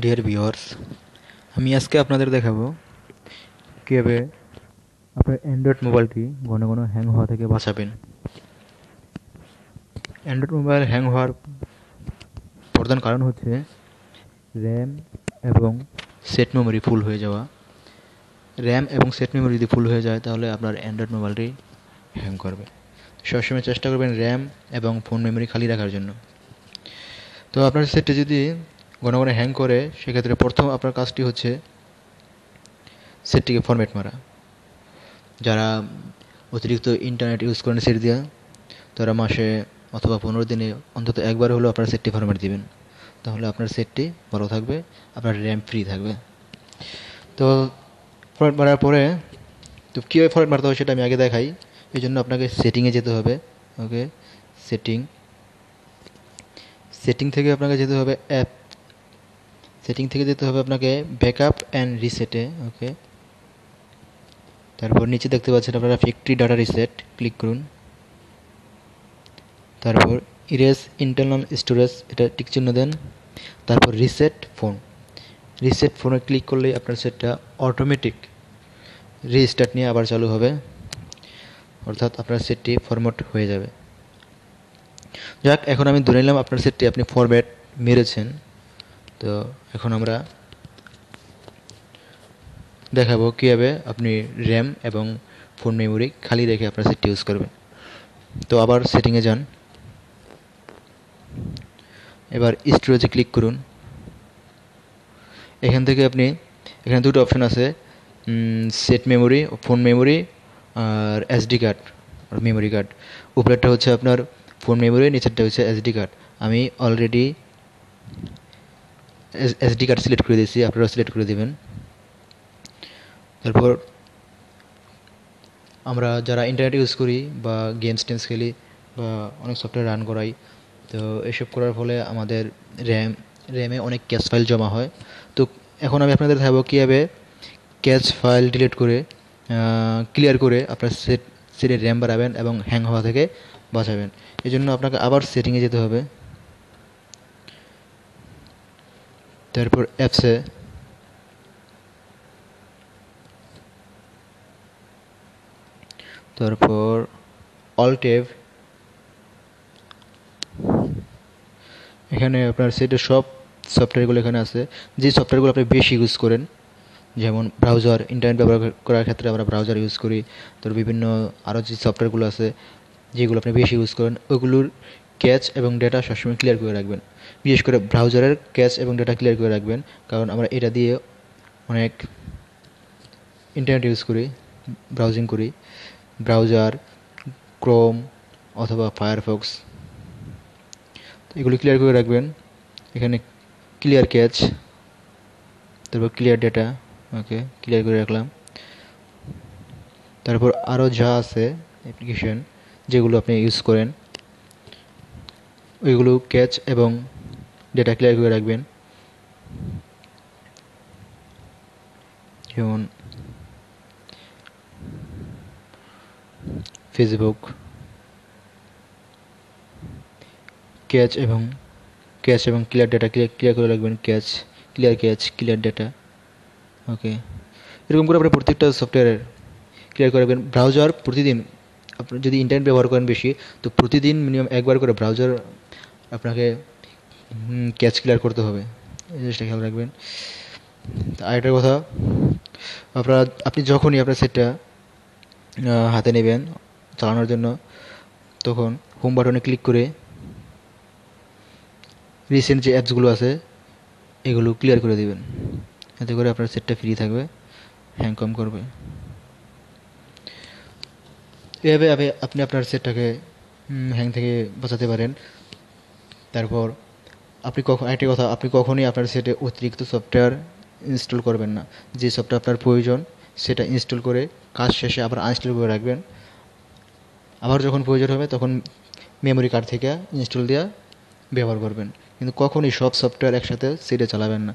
Dear viewers আমি আজকে আপনাদের দেখাবো কীভাবে আপনার অ্যান্ড্রয়েড মোবাইলটি ঘন ঘন হ্যাং হওয়া থেকে বাঁচাবেন। অ্যান্ড্রয়েড মোবাইল হ্যাং হওয়ার প্রধান কারণ হচ্ছে র্যাম এবং সেট মেমোরি ফুল হয়ে যাওয়া। র্যাম এবং সেট মেমোরি যদি ফুল হয়ে যায়, তাহলে আপনার অ্যান্ড্রয়েড মোবাইলটি হ্যাং করবে। সবসময় চেষ্টা করবেন র্যাম এবং ফোন মেমোরি খালি রাখার জন্য। তো আপনার সেটটি যদি ঘন হ্যাং করে, সেক্ষেত্রে প্রথম আপনার কাজটি হচ্ছে সেটটিকে ফরম্যাট মারা। যারা অতিরিক্ত ইন্টারনেট ইউজ করেন সেট দিয়ে, তারা মাসে অথবা পনেরো দিনে অন্তত একবার হলেও আপনার সেটটি ফরম্যাট দিবেন। তাহলে আপনার সেটটি বড় থাকবে, আপনার র্যাম ফ্রি থাকবে। তো ফরম্যাট মারার পরে, তো কীভাবে ফরম্যাট মারতে হবে সেটা আমি আগে দেখাই। এই জন্য আপনাকে সেটিংয়ে যেতে হবে ওকে সেটিং সেটিং থেকে আপনাকে যেতে হবে অ্যাপ সেটিং থেকে যেতে হবে আপনাকে ব্যাকআপ অ্যান্ড রিসেটে ওকে তারপর নিচে দেখতে পাচ্ছেন আপনারা ফ্যাক্টরি ডাটা রিসেট ক্লিক করুন। তারপর ইরেজ ইন্টারনাল স্টোরেজ এটা টিক চিহ্ন দেন। তারপর রিসেট ফোন রিসেট ফোনে ক্লিক করলে আপনার সেটটা অটোমেটিক রিস্টার্ট নিয়ে আবার চালু হবে। অর্থাৎ আপনার সেটটি ফরম্যাট হয়ে যাবে। যাক, এখন আমি ধরে নিলাম আপনার সেটটি আপনি ফরম্যাট মেরেছেন। তো এখন আমরা দেখাবো কীভাবে আপনি র্যাম এবং ফোন মেমোরি খালি রেখে আপনার সেটটি ইউজ করবেন। তো আবার সেটিংয়ে যান। এবার স্টোরেজে ক্লিক করুন। এখান থেকে আপনি, এখানে দুটো অপশন আছে সেট মেমোরি ফোন মেমোরি আর এসডি কার্ড মেমোরি কার্ড উপরেরটা হচ্ছে আপনার ফোন মেমোরি নিচেরটা হচ্ছে এসডি কার্ড আমি অলরেডি এসডি কার্ড সিলেক্ট করে দিয়েছি আপনারা সিলেক্ট করে দেবেন। তারপর আমরা যারা ইন্টারনেট ইউজ করি বা গেমস টেমস খেলি বা অনেক সফটওয়্যার রান করাই, তো এসব করার ফলে আমাদের র্যাম র্যামে অনেক ক্যাশ ফাইল জমা হয়। তো এখন আমি আপনাদের দেখাবো কীভাবে ক্যাশ ফাইল ডিলিট করে ক্লিয়ার করে আপনার সেট সেটের র্যাম বাড়াবেন এবং হ্যাং হওয়া থেকে বাঁচাবেন। এই জন্য আপনাকে আবার সেটিংয়ে যেতে হবে। তারপর অ্যাপসে তারপর অলটেভ এখানে আপনার সেটের সব সফটওয়্যারগুলো এখানে আছে। যে সফটওয়্যারগুলো আপনি বেশি ইউজ করেন, যেমন ব্রাউজার ইন্টারনেট ব্যবহার করার ক্ষেত্রে আমরা ব্রাউজার ইউজ করি তো বিভিন্ন আরও যে সফটওয়্যারগুলো আছে, যেগুলো আপনি বেশি ইউজ করেন ওইগুলোর ক্যাচ এবং ডেটা সবসময় ক্লিয়ার করে রাখবেন। বিশেষ করে ব্রাউজারের ক্যাচ এবং ডেটা ক্লিয়ার করে রাখবেন, কারণ আমরা এটা দিয়ে অনেক ইন্টারনেট ইউজ করি, ব্রাউজিং করি। ব্রাউজার, ক্রোম অথবা ফায়ারফক্স এগুলো ক্লিয়ার করে রাখবেন। এখানে ক্লিয়ার ক্যাচ, তারপর ক্লিয়ার ডেটা, ওকে, ক্লিয়ার করে রাখলাম। তারপর আরও যা আছে অ্যাপ্লিকেশন যেগুলো আপনি ইউজ করেন ওইগুলো ক্যাচ এবং ডেটা ক্লিয়ার করে রাখবেন। যেমন ফেসবুক ক্যাচ এবং ক্যাচ এবং ক্লিয়ার ডেটা ক্লিয়ার ক্লিয়ার করে রাখবেন। Cache clear cache clear data okay এরকম করে আপনি প্রত্যেকটা সফটওয়্যারের ক্লিয়ার করে রাখবেন। ব্রাউজার প্রতিদিন, আপনি যদি ইন্টারনেট ব্যবহার করেন বেশি, তো প্রতিদিন মিনিমাম একবার করে ব্রাউজার আপনাকে ক্যাচ ক্লিয়ার করতে হবে। এই জিনিসটা খেয়াল রাখবেন। আরেকটা কথা, আপনারা, আপনি যখনই আপনার সেটটা হাতে নেবেন চালানোর জন্য, তখন হোম বাটনে ক্লিক করে রিসেন্ট যে অ্যাপসগুলো আছে, এগুলো ক্লিয়ার করে দেবেন। এতে করে আপনার সেটটা ফ্রি থাকবে হ্যাং কম করবে। এভাবে আপনি আপনার সেটটাকে হ্যাং থেকে বাঁচাতে পারেন। তারপর আপনি কখন একটি কথা, আপনি কখনই আপনার সেটে অতিরিক্ত সফটওয়্যার ইনস্টল করবেন না। যে সফটওয়্যার আপনার প্রয়োজন, সেটা ইনস্টল করে কাজ শেষে আবার আনস্টল করে রাখবেন। আবার যখন প্রয়োজন হবে, তখন মেমোরি কার্ড থেকে ইনস্টল দেওয়া ব্যবহার করবেন। কিন্তু কখনই সব সফটওয়্যার একসাথে সেটে চালাবেন না।